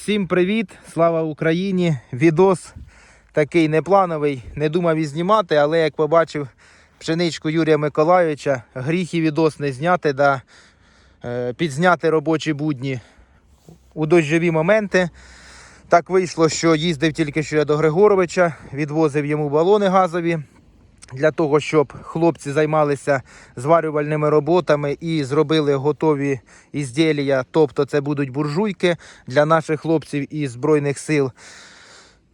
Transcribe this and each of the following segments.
Всім привіт! Слава Україні! Відос такий неплановий. Не думав і знімати, але як побачив пшеничку Юрія Миколайовича, гріх і відос не зняти, да е, підзняти робочі будні у дощові моменти. Так вийшло, що їздив тільки що я до Григоровича, відвозив йому балони газові для того, щоб хлопці займалися зварювальними роботами і зробили готові ізділля, тобто це будуть буржуйки для наших хлопців із Збройних сил.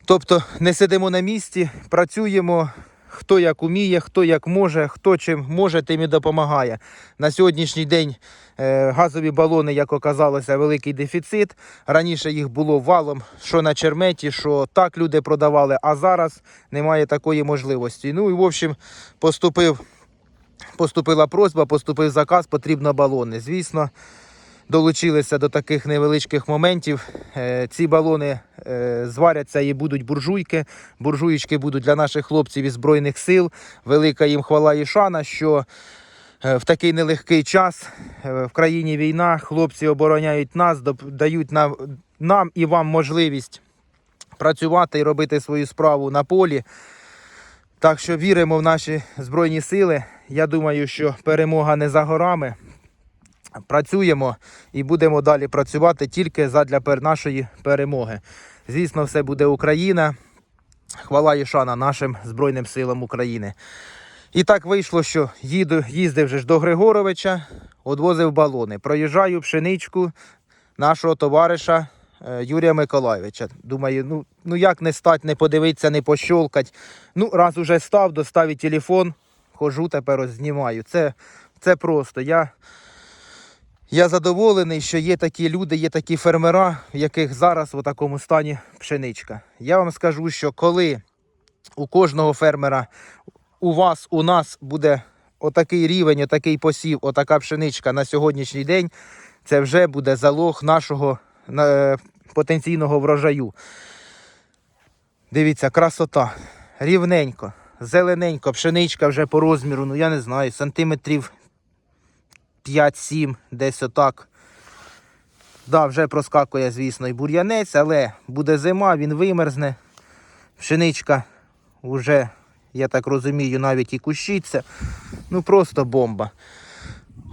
Тобто не сидимо на місці, працюємо. Хто як уміє, хто як може, хто чим може, тим і допомагає. На сьогоднішній день е, газові балони, як оказалося, великий дефіцит. Раніше їх було валом, що на черметі, що так люди продавали, а зараз немає такої можливості. Ну і в общем, поступив, поступила просьба, поступив заказ, потрібно балони. Звісно, долучилися до таких невеличких моментів. Е, Ці балони е, зваряться і будуть буржуйки. Буржуєчки будуть для наших хлопців із Збройних сил. Велика їм хвала і шана, що е, в такий нелегкий час в країні війна, хлопці обороняють нас, дають нам, нам і вам можливість працювати і робити свою справу на полі. Так що віримо в наші Збройні сили. Я думаю, що перемога не за горами. Працюємо і будемо далі працювати тільки задля нашої перемоги. Звісно, все буде Україна. Хвала і шана нашим Збройним силам України. І так вийшло, що їду, їздив же ж до Григоровича, одвозив балони. Проїжджаю пшеничку нашого товариша е, Юрія Миколайовича. Думаю, ну, ну як не стать, не подивитися, не пощолкать. Ну, раз уже став, достав і телефон, хожу тепер знімаю. Це, це просто. Я, я задоволений, що є такі люди, є такі фермера, в яких зараз в такому стані пшеничка. Я вам скажу, що коли у кожного фермера, у вас, у нас буде отакий рівень, отакий посів, отака пшеничка на сьогоднішній день, це вже буде залог нашого е, потенційного врожаю. Дивіться, красота. Рівненько, зелененько, пшеничка вже по розміру, ну я не знаю, сантиметрів 5-7, десь отак. Да, вже проскакує, звісно, і бур'янець, але буде зима, він вимерзне. Пшеничка вже, я так розумію, навіть і кущиться. Ну просто бомба.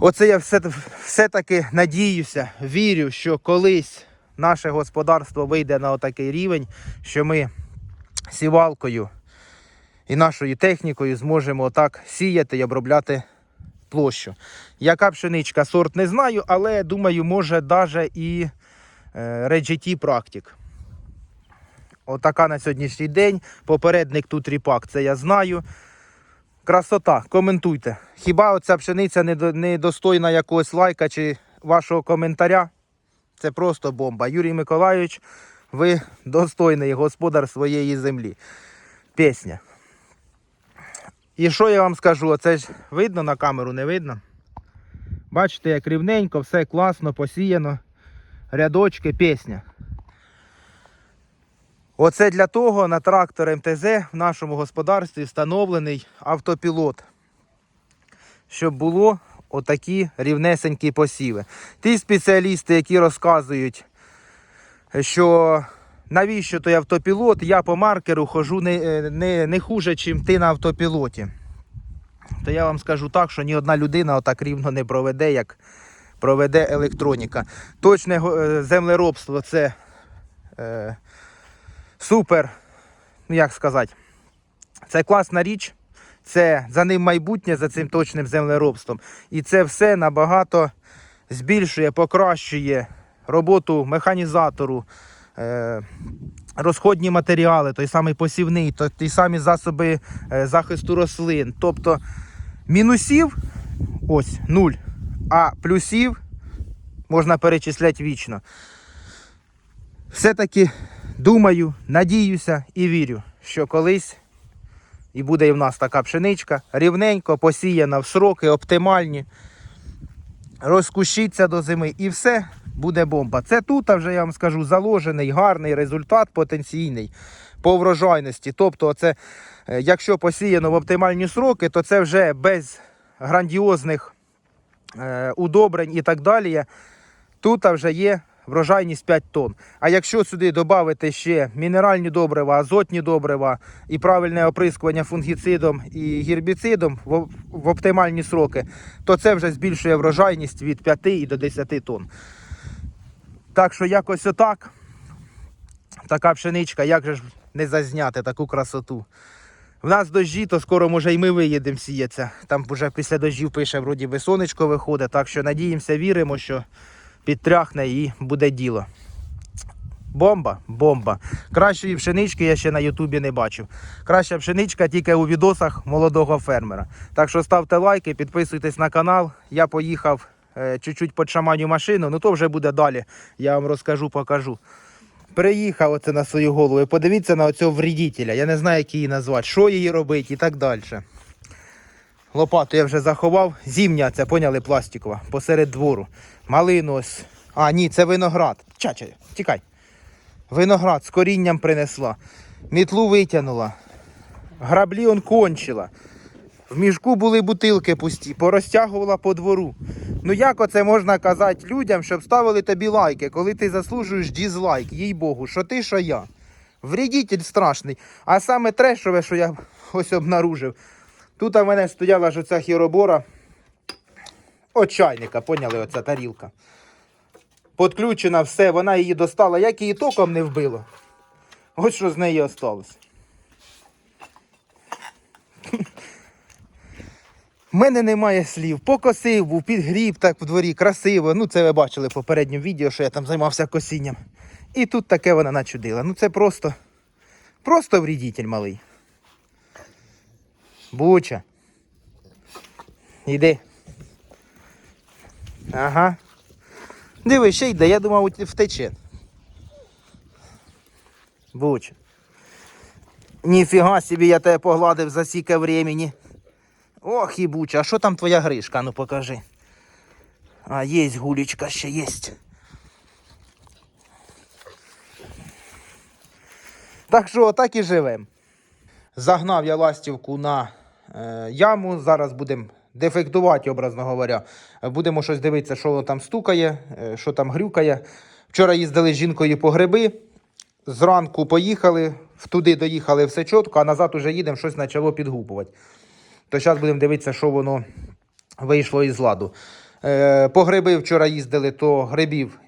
Оце я все, все-таки надіюся, вірю, що колись наше господарство вийде на отакий рівень, що ми сівалкою і нашою технікою зможемо отак сіяти і обробляти площу. Яка пшеничка, сорт не знаю, але думаю, може навіть і GT Practic. Отака на сьогоднішній день. Попередник тут ріпак, це я знаю. Красота, коментуйте. Хіба оця пшениця не достойна якогось лайка чи вашого коментаря? Це просто бомба. Юрій Миколайович, ви достойний господар своєї землі. Пісня. І що я вам скажу? Оце ж видно на камеру, не видно? Бачите, як рівненько, все класно, посіяно. Рядочки, пісня. Оце для того на трактор МТЗ в нашому господарстві встановлений автопілот, щоб було отакі рівнесенькі посіви. Ті спеціалісти, які розказують, що навіщо той автопілот, я по маркеру хожу не, е, не, не хуже, чим ти на автопілоті. То я вам скажу так, що ні одна людина отак рівно не проведе, як проведе електроніка. Точне е, землеробство це е, супер, ну як сказати, це класна річ, це за ним майбутнє, за цим точним землеробством. І це все набагато збільшує, покращує роботу механізатору, розходні матеріали, той самий посівний, ті самі засоби е, захисту рослин. Тобто мінусів ось нуль, а плюсів можна перечисляти вічно. Все-таки думаю, надіюся і вірю, що колись і буде і в нас така пшеничка, рівненько, посіяна в сроки, оптимальні, розкущиться до зими і все буде бомба. Це тут, вже я вам скажу, заложений гарний результат потенційний по врожайності. Тобто, це, е, якщо посіяно в оптимальні сроки, то це вже без грандіозних е, удобрень і так далі. Тут вже є врожайність 5 тонн. А якщо сюди додати ще мінеральні добрива, азотні добрива і правильне оприскування фунгіцидом і гербіцидом в, оптимальні сроки, то це вже збільшує врожайність від 5 і до 10 тонн. Так що якось отак. Така пшеничка, як же ж не зазняти таку красоту. В нас дощі, то скоро може і ми виїдемо сіятися. Там вже після дощів пише, вроді би сонечко виходить, так що надіємося, віримо, що підтряхне і буде діло. Бомба, бомба. Кращої пшенички я ще на Ютубі не бачив. Краща пшеничка тільки у відосах молодого фермера. Так що ставте лайки, підписуйтесь на канал. Я поїхав чуть-чуть подшаманю машину, ну то вже буде далі. Я вам розкажу, покажу. Приїхав оце на свою голову. І подивіться на оцього вредителя. Я не знаю, як її назвати, що її робити і так далі. Лопату я вже заховав. Зімня, це поняли, пластикова, посеред двору. Малину ось. А, ні, це виноград. Чача, тікай. Виноград з корінням принесла. Мітлу витягнула. Граблі он кончила. В мішку були бутилки пусті, порозтягувала по двору. Ну як оце можна казати людям, щоб ставили тобі лайки, коли ти заслужуєш дізлайк, їй Богу, що ти, що я. Вредитель страшний. А саме трешове, що я ось обнаружив. Тут у мене стояла ж оця хіробора. От чайника, поняли, оця тарілка. Подключена все, вона її достала, як її током не вбило. Ось що з неї осталось. У мене немає слів. Покосив, був підгріб так в дворі, красиво. Ну, це ви бачили в попередньому відео, що я там займався косінням. І тут таке вона начудила. Ну це просто. Просто вредитель малий. Буча. Іди. Ага. Диви, ще йде, я думав, втече. Буча. Ніфіга собі я тебе погладив за сіке времени. Ох, і а що там твоя гришка? Ну покажи. А, є гулечка ще є. Так що отак і живемо. Загнав я ластівку на е, яму. Зараз будемо дефектувати, образно говоря. Будемо щось дивитися, що там стукає, е, що там грюкає. Вчора їздили з жінкою по гриби. Зранку поїхали, туди доїхали все чітко, а назад уже їдемо, щось почало підгупувати. То зараз будемо дивитися, що воно вийшло із ладу. Е, по гриби вчора їздили, то грибів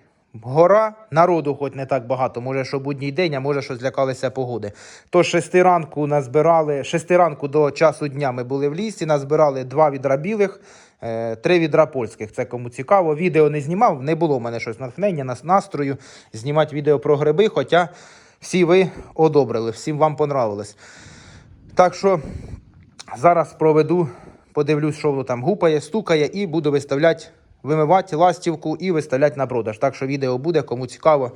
гора, народу хоч не так багато, може, що будній день, а може, що злякалися погоди. То з 6 ранку назбирали, з 6 ранку до часу дня ми були в лісі, назбирали два відра білих, е, три відра польських. Це кому цікаво. Відео не знімав, не було в мене щось натхнення, настрою знімати відео про гриби, хоча всі ви одобрили, всім вам понравилось. Так що Зараз проведу, подивлюсь, що воно там гупає, стукає, і буду виставляти, вимивати ластівку і виставляти на продаж. Так що відео буде, кому цікаво.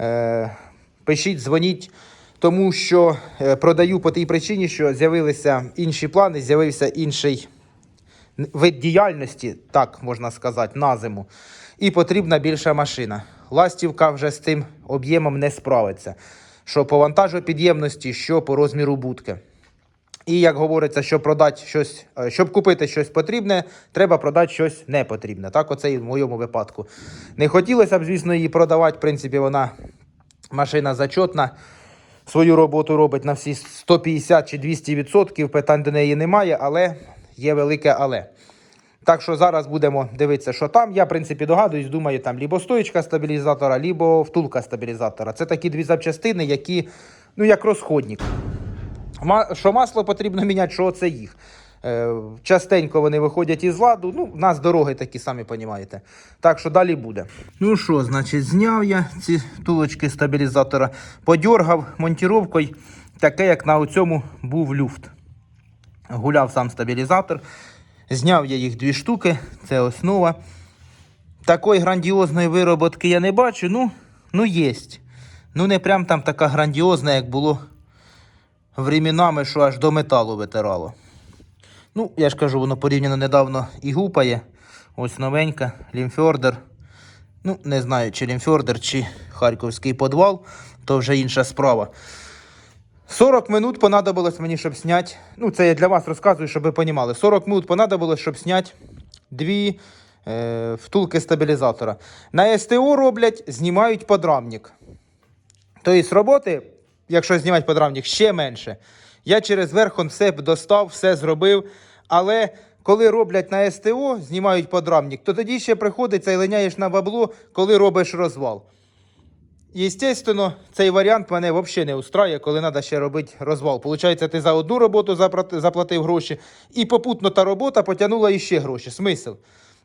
Е, пишіть, дзвоніть, тому що е, продаю по тій причині, що з'явилися інші плани, з'явився інший вид діяльності, так можна сказати, на зиму. І потрібна більша машина. Ластівка вже з тим об'ємом не справиться. Що по вантажопідємності, що по розміру будки. І як говориться, щоб продати щось, е, щоб купити щось потрібне, треба продати щось непотрібне. Так, оце і в моєму випадку. Не хотілося б, звісно, її продавати. В принципі, вона машина зачетна. Свою роботу робить на всі 150 чи 200 відсотків. Питань до неї немає, але є велике але. Так що зараз будемо дивитися, що там. Я, в принципі, догадуюсь, думаю, там лібо стоїчка стабілізатора, лібо втулка стабілізатора. Це такі дві запчастини, які, ну, як розходник. Що масло потрібно міняти, що це їх. Е, частенько вони виходять із ладу. Ну, в нас дороги такі, самі розумієте. Так що далі буде. Ну що, значить, зняв я ці тулочки стабілізатора, подьоргав монтіровкою, таке, як на цьому був люфт. Гуляв сам стабілізатор. Зняв я їх дві штуки, це основа. Такої грандіозної вироботки я не бачу. Ну, ну єсть. Ну, не прям там така грандіозна, як було временами, що аж до металу витирало. Ну, я ж кажу, воно порівняно недавно і гупає. Ось новенька, лімфьордер. Ну, не знаю, чи лімфьордер, чи харківський подвал, то вже інша справа. 40 минут понадобилось мені, щоб зняти. Ну, це я для вас розказую, щоб ви розуміли. 40 минут понадобилось, щоб зняти дві е, втулки стабілізатора. На СТО роблять, знімають подрамник. Тобто роботи, якщо знімати подрамник, ще менше. Я через верхон все достав, все зробив. Але коли роблять на СТО, знімають подрамник, то тоді ще приходиться і линяєш на бабло, коли робиш розвал. Єстественно, цей варіант мене взагалі не устраює, коли треба ще робити розвал. Получається, ти за одну роботу заплатив гроші, і попутно та робота потягнула іще гроші. Смисл.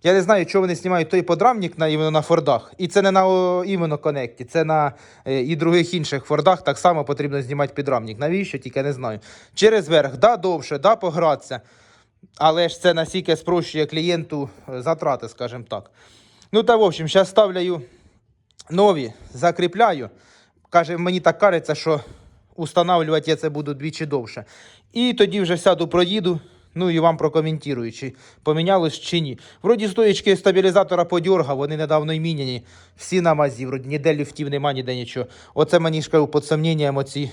Я не знаю, чого вони знімають той подрамник на іменно на Фордах. І це не на о, іменно Конекті, це на е, і других інших Фордах так само потрібно знімати підрамник. Навіщо? Тільки не знаю. Через верх, да, довше, да, погратися. Але ж це настільки спрощує клієнту е, затрати, скажімо так. Ну та в общем, зараз ставляю нові, закріпляю. Каже, мені так кажеться, що устанавливати я це буду двічі довше. І тоді вже сяду, проїду. Ну і вам прокоментую, чи помінялось чи ні. Вроді стоїчки стабілізатора подьоргав, вони недавно й міняні. Всі на мазі, вроді ніде люфтів нема, ніде нічого. Оце мені ж під сумнінням оці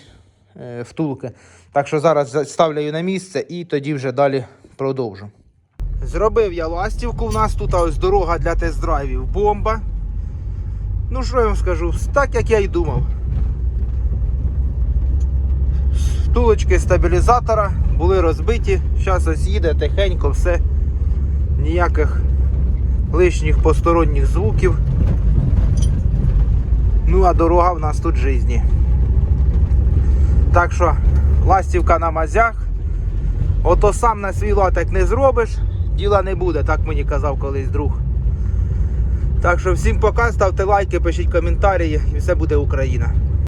е, втулки. Так що зараз ставляю на місце і тоді вже далі продовжу. Зробив я ластівку. У нас тут ось дорога для тест-драйвів. Бомба. Ну, що я вам скажу, так як я й думав. Втулочки стабілізатора були розбиті. Зараз ось їде тихенько, все. Ніяких лишніх посторонніх звуків. Ну, а дорога в нас тут житті. Так що, ластівка на мазях. Ото сам на свій латик не зробиш, діла не буде, так мені казав колись друг. Так що всім пока, ставте лайки, пишіть коментарі і все буде Україна.